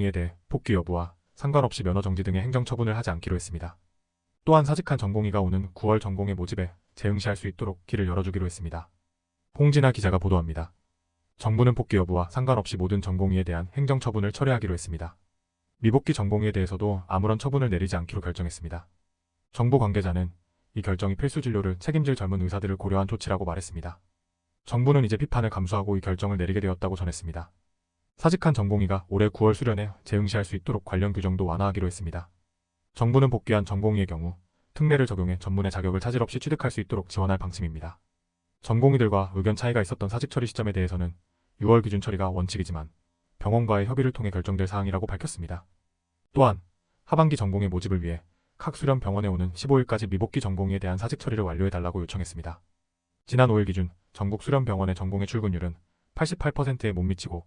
이에 대해 복귀 여부와 상관없이 면허 정지 등의 행정 처분을 하지 않기로 했습니다. 또한 사직한 전공의가 오는 9월 전공의 모집에 재응시할 수 있도록 길을 열어주기로 했습니다. 홍진아 기자가 보도합니다. 정부는 복귀 여부와 상관없이 모든 전공의에 대한 행정 처분을 철회하기로 했습니다. 미복귀 전공의에 대해서도 아무런 처분을 내리지 않기로 결정했습니다. 정부 관계자는 이 결정이 필수 진료를 책임질 젊은 의사들을 고려한 조치라고 말했습니다. 정부는 이제 비판을 감수하고 이 결정을 내리게 되었다고 전했습니다. 사직한 전공의가 올해 9월 수련에 재응시할 수 있도록 관련 규정도 완화하기로 했습니다. 정부는 복귀한 전공의의 경우 특례를 적용해 전문의 자격을 차질 없이 취득할 수 있도록 지원할 방침입니다. 전공의들과 의견 차이가 있었던 사직 처리 시점에 대해서는 6월 기준 처리가 원칙이지만 병원과의 협의를 통해 결정될 사항이라고 밝혔습니다. 또한 하반기 전공의 모집을 위해 각 수련 병원에 오는 15일까지 미복귀 전공의에 대한 사직 처리를 완료해달라고 요청했습니다. 지난 5일 기준 전국 수련 병원의 전공의 출근율은 88%에 못 미치고